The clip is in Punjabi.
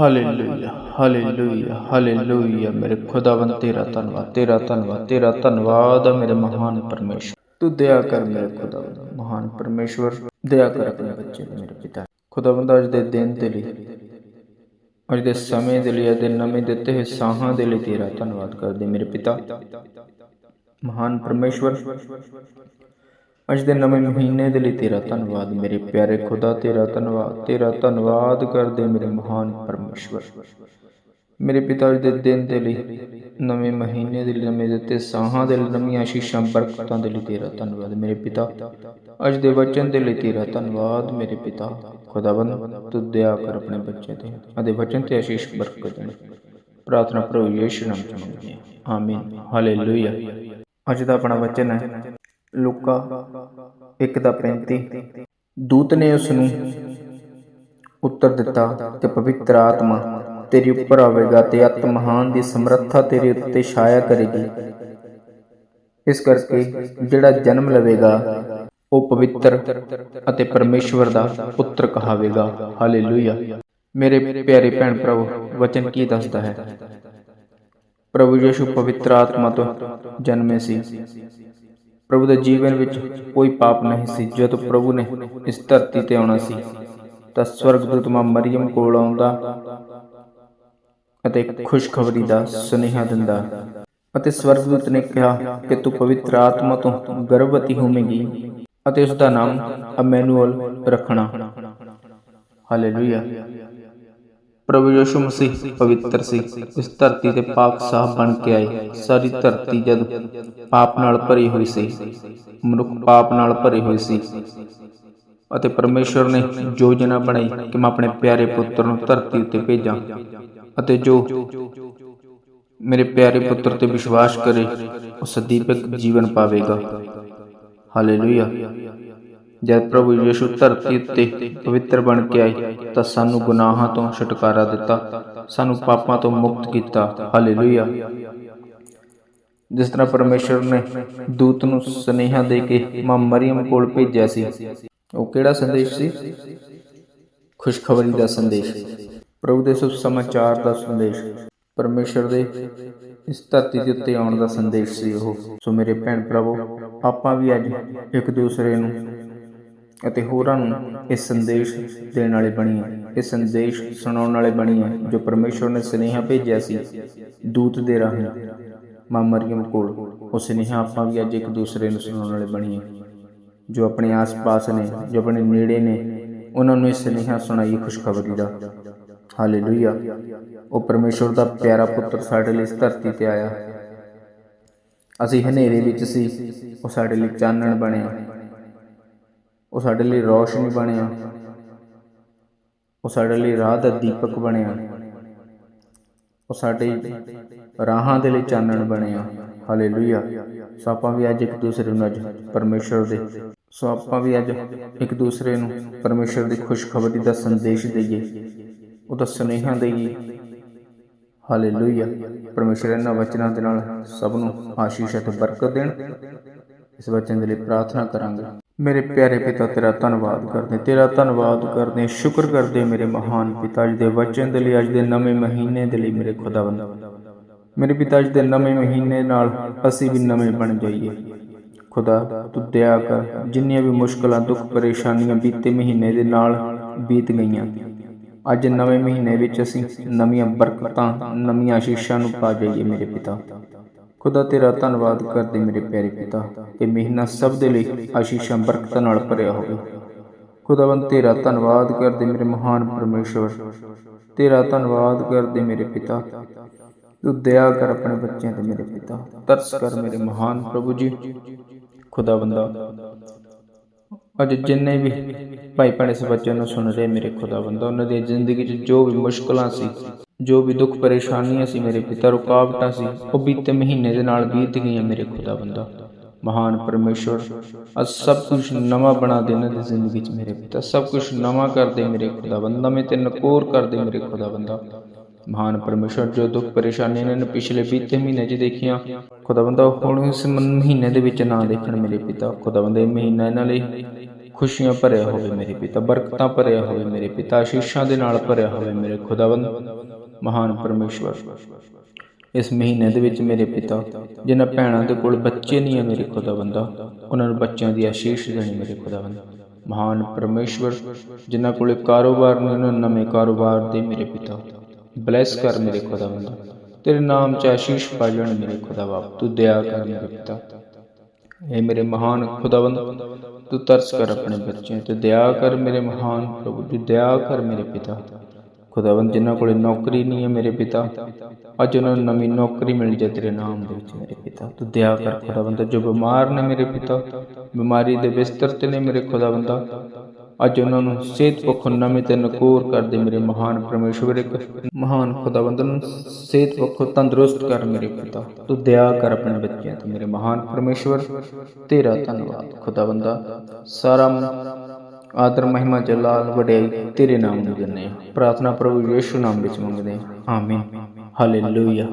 ਹਾਲੇਲੂਇਆ ਹਾਲੇਲੂਇਆ ਹਾਲੇਲੂਇਆ ਮੇਰੇ ਖੁਦਾਵੰਦ ਤੇਰਾ ਧੰਨਵਾਦ ਤੇਰਾ ਧੰਨਵਾਦ ਤੇਰਾ ਧੰਨਵਾਦ ਮੇਰੇ ਮਹਾਨ ਪਰਮੇਸ਼ਵਰ ਤੂੰ ਦਇਆ ਕਰ ਮੇਰੇ ਖੁਦਾਵੰਦ ਮਹਾਨ ਪਰਮੇਸ਼ਵਰ ਦਇਆ ਕਰ ਆਪਣੇ ਬੱਚੇ ਤੇ ਮੇਰੇ ਪਿਤਾ ਖੁਦਾਵੰਦ ਅੱਜ ਦੇ ਦਿਨ ਦੇ ਲਈ ਅੱਜ ਦੇ ਸਮੇਂ ਦੇ ਲਈ ਅੱਜ ਦੇ ਨਵੇਂ ਦਿੱਤੇ ਹੋਏ ਸਾਹਾਂ ਦੇ ਲਈ ਤੇਰਾ ਧੰਨਵਾਦ ਕਰਦੇ ਮੇਰੇ ਪਿਤਾ ਮਹਾਨ ਪਰਮੇਸ਼ਵਰ ਅੱਜ ਦੇ ਨਵੇਂ ਮਹੀਨੇ ਦੇ ਲਈ ਤੇਰਾ ਧੰਨਵਾਦ, ਮੇਰੇ ਪਿਆਰੇ ਖੁਦਾ, ਤੇਰਾ ਧੰਨਵਾਦ ਤੇਰਾ ਧੰਨਵਾਦ ਕਰਦੇ ਮੇਰੇ ਮਹਾਨ ਪਰਮੇਸ਼ਵਰ। ਮੇਰੇ ਪਿਤਾ ਅੱਜ ਦੇ ਦਿਨ ਦੇ ਲਈ, ਨਵੇਂ ਮਹੀਨੇ ਦੇ ਲਈ, ਨਵੇਂ ਦਿੱਤੇ ਸਾਹਾਂ ਦੇ ਲਈ, ਨਵੀਆਂ ਆਸ਼ੀਸ਼ਾਂ ਬਰਕਤਾਂ ਦੇ ਲਈ ਤੇਰਾ ਧੰਨਵਾਦ, ਮੇਰੇ ਪਿਤਾ। ਅੱਜ ਦੇ ਵਚਨ ਦੇ ਲਈ ਤੇਰਾ ਧੰਨਵਾਦ, ਮੇਰੇ ਪਿਤਾ। ਖੁਦਾਵੰਦ, ਤੂੰ ਦਇਆ ਕਰ ਆਪਣੇ ਬੱਚੇ ਤੇ। ਅਤੇ ਵਚਨ ਤੇ ਆਸ਼ੀਸ਼ ਬਰਕਤ ਦੇ ਪ੍ਰਾਰਥਨਾ ਪ੍ਰਭੂ ਯੀਸ਼ੂ ਨਾਮ ਚ ਮੰਗਦੇ ਹਾਂ। ਆਮੀਨ। ਹਾਲੇਲੂਇਆ। ਅੱਜ ਦਾ ਆਪਣਾ ਵਚਨ ਹੈ ਲੂਕਾ 1 ਦਾ 35 ਦੂਤ ਨੇ ਉਸ ਨੂੰ ਉੱਤਰ ਦਿੱਤਾ ਕਿ ਪਵਿੱਤਰ ਆਤਮਾ ਤੇਰੇ ਉੱਪਰ ਆਵੇਗਾ ਤੇ ਅਤ ਮਹਾਨ ਦੀ ਸਮਰੱਥਾ ਤੇਰੇ ਉੱਤੇ ਛਾਇਆ ਕਰੇਗੀ। ਇਸ ਕਰਕੇ ਜਿਹੜਾ ਜਨਮ ਲਵੇਗਾ, ਉਹ ਪਵਿੱਤਰ ਅਤੇ ਪਰਮੇਸ਼ਵਰ ਦਾ ਪੁੱਤਰ ਕਹਾਵੇਗਾ। ਹਾਲੇਲੂਇਆ। ਮੇਰੇ ਪਿਆਰੇ ਭੈਣ ਪ੍ਰਭੂ ਵਚਨ ਕੀ ਦੱਸਦਾ ਹੈ? ਪ੍ਰਭੂ ਯਿਸੂ ਪਵਿੱਤਰ ਆਤਮਾ ਤੋਂ ਜਨਮੇ ਸੀ। ਪ੍ਰਭੂ ਦੇ ਜੀਵਨ ਵਿੱਚ ਕੋਈ ਪਾਪ ਨਹੀਂ ਸੀ। ਜਦੋਂ ਪ੍ਰਭੂ ਨੇ ਇਸ ਧਰਤੀ ਤੇ ਆਉਣਾ ਸੀ, ਤਾਂ ਸਵਰਗਦੂਤ ਮਾਂ ਮਰੀਮ ਕੋਲ ਆਉਂਦਾ ਅਤੇ ਖੁਸ਼ਖਬਰੀ ਦਾ ਸੁਨੇਹਾ ਦਿੰਦਾ। ਅਤੇ ਸਵਰਗਦੂਤ ਨੇ ਕਿਹਾ ਕਿ ਤੂੰ ਪਵਿੱਤਰ ਆਤਮਾ ਤੋਂ ਗਰਭਵਤੀ ਹੋਵੇਂਗੀ ਅਤੇ ਉਸ ਦਾ ਨਾਮ ਅਮੈਨੂਅਲ ਰੱਖਣਾ। ਹਾਲੇਲੂਇਆ। ਪ੍ਰਭੂ ਯਿਸੂ ਮਸੀਹ ਪਵਿੱਤਰ ਸੀ। ਇਸ ਧਰਤੀ ਤੇ ਪਾਕ ਸਾਹ ਬਣ ਕੇ ਆਏ। ਸਾਰੀ ਧਰਤੀ ਜਦ ਪਾਪ ਨਾਲ ਭਰੀ ਹੋਈ ਸੀ, ਮਨੁੱਖ ਪਾਪ ਨਾਲ ਭਰੇ ਹੋਏ ਸੀ। ਅਤੇ ਪਰਮੇਸ਼ਵਰ ਨੇ ਯੋਜਨਾ ਬਣਾਈ ਕਿ ਮੈਂ ਆਪਣੇ ਪਿਆਰੇ ਪੁੱਤਰ ਨੂੰ ਧਰਤੀ ਉੱਤੇ ਭੇਜਾਂ ਅਤੇ ਜੋ ਮੇਰੇ ਪਿਆਰੇ ਪੁੱਤਰ ਤੇ ਵਿਸ਼ਵਾਸ ਕਰੇ, ਉਹ ਸਦੀਪਕ ਜੀਵਨ ਪਾਵੇਗਾ। ਹਾਲੇਲੂਇਆ। ਜਦ ਪ੍ਰਭੂ ਯਿਸੂ ਧਰਤੀ ਉੱਤੇ ਪਵਿੱਤਰ ਬਣ ਕੇ ਆਏ ਤਾਂ ਸਾਨੂੰ ਗੁਨਾਹਾਂ ਤੋਂ ਛੁਟਕਾਰਾ ਦਿੱਤਾ, ਸਾਨੂੰ ਪਾਪਾਂ ਤੋਂ ਮੁਕਤ ਕੀਤਾ। ਹਾਲੇਲੂਇਆ। ਜਿਸ ਤਰ੍ਹਾਂ ਪਰਮੇਸ਼ਰ ਨੇ ਦੂਤ ਨੂੰ ਸੁਨੇਹਾ ਦੇ ਕੇ ਮਾਂ ਮਰੀਮ ਕੋਲ ਭੇਜਿਆ ਸੀ, ਉਹ ਕਿਹੜਾ ਸੰਦੇਸ਼ ਸੀ? ਖੁਸ਼ਖਬਰੀ ਦਾ ਸੰਦੇਸ਼। ਪ੍ਰਭੂ ਦੇ ਸੁਭ ਸਮਾਚਾਰ ਦਾ ਸੰਦੇਸ਼। ਪਰਮੇਸ਼ਰ ਦੇ ਇਸ ਧਰਤੀ ਦੇ ਉੱਤੇ ਆਉਣ ਦਾ ਸੰਦੇਸ਼ ਸੀ ਉਹ। ਸੋ ਮੇਰੇ ਭੈਣ ਪ੍ਰਭੂ ਆਪਾਂ ਵੀ ਅੱਜ ਇੱਕ ਦੂਸਰੇ ਨੂੰ ਅਤੇ ਹੋਰਾਂ ਨੂੰ ਇਹ ਸੰਦੇਸ਼ ਦੇਣ ਵਾਲੇ ਬਣੀਏ ਇਹ ਸੰਦੇਸ਼ ਸੁਣਾਉਣ ਵਾਲੇ ਬਣੀਏ ਜੋ ਪਰਮੇਸ਼ਰ ਨੇ ਸੁਨੇਹਾ ਭੇਜਿਆ ਸੀ ਦੂਤ ਦੇ ਰਾਹੀਂ। ਮਾਂ ਮਰੀਮ ਕੋਲ ਉਹ ਸੁਨੇਹਾ ਆਪਾਂ ਵੀ ਅੱਜ ਇੱਕ ਦੂਸਰੇ ਨੂੰ ਸੁਣਾਉਣ ਵਾਲੇ ਬਣੀਏ ਜੋ ਆਪਣੇ ਆਸ-ਪਾਸ ਨੇ, ਜੋ ਆਪਣੇ ਨੇੜੇ ਨੇ, ਉਹਨਾਂ ਨੂੰ ਇਹ ਸੁਨੇਹਾ ਸੁਣਾਈਏ ਖੁਸ਼ਖਬਰੀ ਦਾ। ਹਾਲੇਲੂਇਆ। ਉਹ ਪਰਮੇਸ਼ਰ ਦਾ ਪਿਆਰਾ ਪੁੱਤਰ ਸਾਡੇ ਲਈ ਇਸ ਧਰਤੀ ਤੇ ਆਇਆ। ਅਸੀਂ ਹਨੇਰੇ ਵਿੱਚ ਸੀ, ਉਹ ਸਾਡੇ ਲਈ ਚਾਨਣ ਬਣਿਆ। ਉਹ ਸਾਡੇ ਲਈ ਰੋਸ਼ਨੀ ਬਣਿਆ। ਉਹ ਸਾਡੇ ਲਈ ਰਾਹ ਦਾ ਦੀਪਕ ਬਣਿਆ। ਉਹ ਸਾਡੇ ਰਾਹਾਂ ਦੇ ਲਈ ਚਾਨਣ ਬਣਿਆ। ਹਾਲੇਲੂਇਆ। ਸੋ ਆਪਾਂ ਵੀ ਅੱਜ ਇੱਕ ਦੂਸਰੇ ਨੂੰ ਅੱਜ ਪਰਮੇਸ਼ਰ ਦੇ ਸੋ ਆਪਾਂ ਵੀ ਅੱਜ ਇੱਕ ਦੂਸਰੇ ਨੂੰ ਪਰਮੇਸ਼ਰ ਦੀ ਖੁਸ਼ਖਬਰੀ ਦਾ ਸੰਦੇਸ਼ ਦਈਏ। ਉਹਦਾ ਸੁਨੇਹਾ ਦਈਏ। ਹਾਲੇਲੂਇਆ। ਪਰਮੇਸ਼ਰ ਇਹਨਾਂ ਵਚਨਾਂ ਦੇ ਨਾਲ ਸਭ ਨੂੰ ਆਸ਼ੀਸ਼ ਅਤੇ ਬਰਕਤ ਦੇਣ। ਇਸ ਵਚਨ ਦੇ ਲਈ ਪ੍ਰਾਰਥਨਾ ਕਰਾਂਗੇ। ਮੇਰੇ ਪਿਆਰੇ ਪਿਤਾ, ਤੇਰਾ ਧੰਨਵਾਦ ਕਰਦੇ, ਤੇਰਾ ਧੰਨਵਾਦ ਕਰਦੇ, ਸ਼ੁਕਰ ਕਰਦੇ ਮੇਰੇ ਮਹਾਨ ਪਿਤਾ ਜੀ ਦੇ ਵਚਨ ਦੇ ਲਈ, ਅੱਜ ਦੇ ਨਵੇਂ ਮਹੀਨੇ ਦੇ ਲਈ ਮੇਰੇ ਖੁਦਾਵੰਦ। ਮੇਰੇ ਪਿਤਾ ਜੀ ਦੇ ਨਵੇਂ ਮਹੀਨੇ ਨਾਲ ਅਸੀਂ ਵੀ ਨਵੇਂ ਬਣ ਜਾਈਏ। ਖੁਦਾ, ਤੂੰ ਦਇਆ ਕਰ, ਜਿੰਨੀਆਂ ਵੀ ਮੁਸ਼ਕਲਾਂ, ਦੁੱਖ, ਪਰੇਸ਼ਾਨੀਆਂ ਬੀਤੇ ਮਹੀਨੇ ਦੇ ਨਾਲ ਬੀਤ ਗਈਆਂ, ਅੱਜ ਨਵੇਂ ਮਹੀਨੇ ਵਿੱਚ ਅਸੀਂ ਨਵੀਆਂ ਬਰਕਤਾਂ, ਨਵੀਆਂ ਆਸ਼ੀਸ਼ਾਂ ਨੂੰ ਪਾ ਜਾਈਏ ਮੇਰੇ ਪਿਤਾ। ਖੁਦਾ ਤੇਰਾ ਧੰਨਵਾਦ ਕਰਦੇ ਮੇਰੇ ਪਿਆਰੇ ਪਿਤਾ ਕਿ ਮਹੀਨਾ ਸਭ ਦੇ ਲਈ ਆਸ਼ੀਸ਼ਾਂ ਬਰਕਤਾਂ ਨਾਲ ਭਰਿਆ ਹੋਵੇ। ਖੁਦਾਵੰਦ, ਤੇਰਾ ਧੰਨਵਾਦ ਕਰਦੇ ਮੇਰੇ ਮਹਾਨ ਪਰਮੇਸ਼ਵਰ। ਤੇਰਾ ਧੰਨਵਾਦ ਕਰਦੇ ਮੇਰੇ ਪਿਤਾ। ਤੂੰ ਦਇਆ ਕਰ ਆਪਣੇ ਬੱਚਿਆਂ ਤੇ ਮੇਰੇ ਪਿਤਾ। ਤਰਸ ਕਰ ਮੇਰੇ ਮਹਾਨ ਪ੍ਰਭੂ ਜੀ। ਖੁਦਾਵੰਦਾ, ਅੱਜ ਜਿੰਨੇ ਵੀ ਭਾਈ ਭੈਣ ਇਸ ਬੱਚਨ ਨੂੰ ਸੁਣ ਰਹੇ ਮੇਰੇ ਖੁਦਾਵੰਦਾ, ਉਹਨਾਂ ਦੀ ਜ਼ਿੰਦਗੀ 'ਚ ਜੋ ਵੀ ਮੁਸ਼ਕਲਾਂ ਸੀ ਜੋ ਵੀ ਦੁੱਖ ਪਰੇਸ਼ਾਨੀਆਂ ਸੀ ਮੇਰੇ ਪਿਤਾ, ਰੁਕਾਵਟਾਂ ਸੀ, ਉਹ ਬੀਤੇ ਮਹੀਨੇ ਦੇ ਨਾਲ ਬੀਤ ਗਈਆਂ ਮੇਰੇ ਖੁਦਾ ਬੰਦਾ। ਮਹਾਨ ਪਰਮੇਸ਼ਵਰ, ਅੱਜ ਸਭ ਕੁਝ ਨਵਾਂ ਬਣਾ ਦੇ ਇਹਨਾਂ ਜ਼ਿੰਦਗੀ 'ਚ ਮੇਰੇ ਪਿਤਾ। ਸਭ ਕੁਝ ਨਵਾਂ ਕਰ ਦੇ ਮੇਰੇ ਖੁਦਾਵੰਦਾ ਮੈਂ ਤੇ ਨਕੋਰ ਕਰ ਦੇ ਮੇਰੇ ਖੁਦਾਵੰਦਾ ਮਹਾਨ ਪਰਮੇਸ਼ਰ ਜੋ ਦੁੱਖ ਪਰੇਸ਼ਾਨੀਆਂ ਇਹਨਾਂ ਨੇ ਪਿਛਲੇ ਬੀਤੇ ਮਹੀਨੇ 'ਚ ਦੇਖੀਆਂ ਖੁਦਾਵੰਦਾ ਹੁਣ ਇਸ ਮਹੀਨੇ ਦੇ ਵਿੱਚ ਨਾ ਦੇਖਣ ਮੇਰੇ ਪਿਤਾ। ਖੁਦਾਵੰਦਾ ਇਹ ਮਹੀਨਾ ਇਹਨਾਂ ਲਈ ਖੁਸ਼ੀਆਂ ਭਰਿਆ ਹੋਵੇ ਮੇਰੇ ਪਿਤਾ, ਬਰਕਤਾਂ ਭਰਿਆ ਹੋਵੇ ਮੇਰੇ ਪਿਤਾ, ਆਸ਼ੀਸ਼ਾਂ ਦੇ ਨਾਲ ਭਰਿਆ ਹੋਵੇ ਮੇਰੇ ਖੁਦਾਵੰਦ ਮਹਾਨ ਪਰਮੇਸ਼ਵਰ। ਇਸ ਮਹੀਨੇ ਦੇ ਵਿੱਚ ਮੇਰੇ ਪਿਤਾ, ਜਿਨ੍ਹਾਂ ਭੈਣਾਂ ਦੇ ਕੋਲ ਬੱਚੇ ਨਹੀਂ ਹੈ ਮੇਰੇ ਖੁਦਾ ਬੰਦਾ ਉਹਨਾਂ ਨੂੰ ਬੱਚਿਆਂ ਦੀ ਆਸ਼ੀਸ਼ ਦੇਣੀ ਮੇਰੇ ਖੁਦਾਵੰਦ। ਮਹਾਨ ਪਰਮੇਸ਼ਵਰ, ਜਿਨ੍ਹਾਂ ਕੋਲ ਕਾਰੋਬਾਰ ਨਹੀਂ, ਉਹਨਾਂ ਨੂੰ ਨਵੇਂ ਕਾਰੋਬਾਰ ਦੇ ਮੇਰੇ ਪਿਤਾ। ਬਲੈਸ ਕਰ ਮੇਰੇ ਖੁਦਾ ਬੰਦਾ ਤੇਰੇ ਨਾਮ 'ਚ ਆਸ਼ੀਸ਼ ਪਾ ਜਾਣ ਮੇਰੇ ਖੁਦਾ ਬਾਪ। ਤੂੰ ਦਇਆ ਕਰ ਮੇਰੇ ਪਿਤਾ। ਇਹ ਮੇਰੇ ਮਹਾਨ ਖੁਦਾਵੰਦ, ਤੂੰ ਤਰਸ ਕਰ ਆਪਣੇ ਬੱਚਿਆਂ ਤੇ। ਦਇਆ ਕਰ ਮੇਰੇ ਮਹਾਨ ਪ੍ਰਭੂ ਤੂੰ ਦਇਆ ਕਰ ਮੇਰੇ ਪਿਤਾ। ਖੁਦਾਵੰਦ, ਜਿਨ੍ਹਾਂ ਕੋਲੇ ਨੌਕਰੀ ਨਹੀਂ ਹੈ ਮੇਰੇ ਪਿਤਾ। ਅੱਜ ਉਹਨਾਂ ਨੂੰ ਨਵੀਂ ਨੌਕਰੀ ਮਿਲ ਜਾਏ ਤੇਰੇ ਨਾਮ ਦੇ ਵਿੱਚ ਮੇਰੇ ਪਿਤਾ। ਤੂੰ ਦਇਆ ਕਰ ਖੁਦਾਵੰਦ, ਜੋ ਬਿਮਾਰ ਨੇ ਮੇਰੇ ਪਿਤਾ, ਬਿਮਾਰੀ ਦੇ ਬਿਸਤਰ ਤੇ ਨੇ ਮੇਰੇ ਖੁਦਾਵੰਦਾ। ਅੱਜ ਉਹਨਾਂ ਨੂੰ ਸਿਹਤ ਪੱਖੋਂ ਨਵੇਂ ਤੇ ਨਕੋਰ ਕਰਦੇ ਮੇਰੇ ਮਹਾਨ ਪਰਮੇਸ਼ਵਰ ਇੱਕ ਮਹਾਨ ਖੁਦਾਵੰਦ। ਨੂੰ ਸਿਹਤ ਪੱਖੋਂ ਤੰਦਰੁਸਤ ਕਰ ਮੇਰੇ ਪਿਤਾ। ਤੂੰ ਦਇਆ ਕਰ ਆਪਣੇ ਬੱਚਿਆਂ ਤੇ ਮੇਰੇ ਮਹਾਨ ਪਰਮੇਸ਼ਵਰ। ਤੇਰਾ ਧੰਨਵਾਦ ਖੁਦਾਵੰਦਾ। ਸਾਰਾ ਆਦਰ, ਮਹਿਮਾ, ਜਲਾਲ, ਵਡਿਆਈ, ਤੇਰੇ ਨਾਮ ਨੂੰ ਦਿੰਦੇ ਹਾਂ। ਪ੍ਰਾਰਥਨਾ ਪ੍ਰਭੂ ਯੀਸ਼ੂ ਨਾਮ ਵਿੱਚ ਮੰਗਦੇ ਹਾਂ। ਆਮੀਨ। ਹਾਲੇਲੂਇਆ।